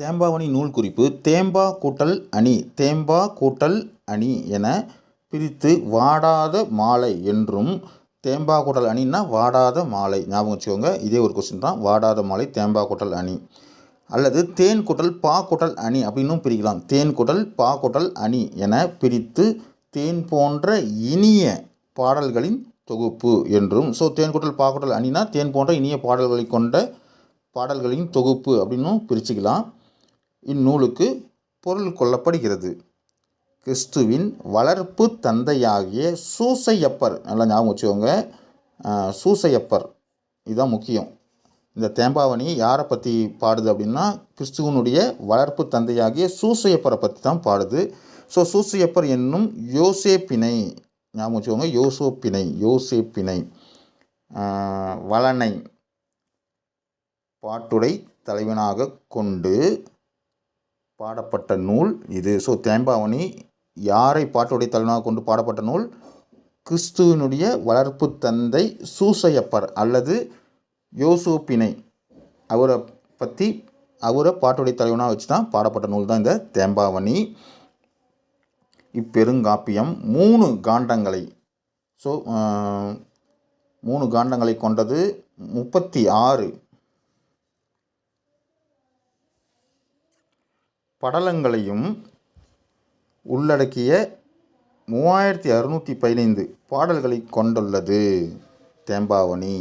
தேம்பாவணி நூல் குறிப்பு தேம்பா கூட்டல் அணி தேம்பா கூட்டல் அணி என பிரித்து வாடாத மாலை என்றும் தேம்பா கூட்டல் அணின்னா வாடாத மாலை. ஞாபகம் வச்சுக்கோங்க இதே ஒரு கொஸ்டின் தான். வாடாத மாலை தேம்பா கூட்டல் அணி. அல்லது தேன் கூட்டல் பா கூட்டல் அணி அப்படின்னும் பிரிக்கலாம். தேன் கூட்டல் பா கூட்டல் அணி என பிரித்து தேன் போன்ற இனிய பாடல்களின் தொகுப்பு என்றும் ஸோ தேன் கூட்டல் பா கூட்டல் அணினா தேன் போன்ற இனிய பாடல்களை கொண்ட பாடல்களின் தொகுப்பு அப்படின்னும் பிரிச்சுக்கலாம். இந்நூலுக்கு பொருள் கொள்ளப்படுகிறது. கிறிஸ்துவின் வளர்ப்பு தந்தையாகிய சூசையப்பர் நல்லா ஞாபகம் வச்சுக்கோங்க. சூசையப்பர் இதுதான் முக்கியம். இந்த தேம்பாவணி யாரை பற்றி பாடுது அப்படின்னா கிறிஸ்துவனுடைய வளர்ப்பு தந்தையாகிய சூசையப்பரை பற்றி தான் பாடுது. ஸோ சூசையப்பர் என்னும் யோசேப்பினை ஞாபகம் வச்சுக்கோங்க யோசோப்பினை யோசேப்பினை வளனை பாட்டுடை தலைவனாக கொண்டு பாடப்பட்ட நூல் இது. ஸோ தேம்பாவணி யாரை பாட்டுடைய தலைவனாக கொண்டு பாடப்பட்ட நூல்? கிறிஸ்துவனுடைய வளர்ப்பு தந்தை சூசையப்பர் அல்லது யோசோப்பினை. அவரை பற்றி அவரை பாட்டுடைய தலைவனாக வச்சு தான் பாடப்பட்ட நூல் தான் இந்த தேம்பாவணி. இப்பெருங்காப்பியம் மூணு காண்டங்களை. ஸோ மூணு காண்டங்களை கொண்டது முப்பத்தி ஆறு படலங்களையும் உள்ளடக்கிய மூவாயிரத்தி அறுநூற்றி பதினைந்து பாடல்களை கொண்டுள்ளது தேம்பாவணி.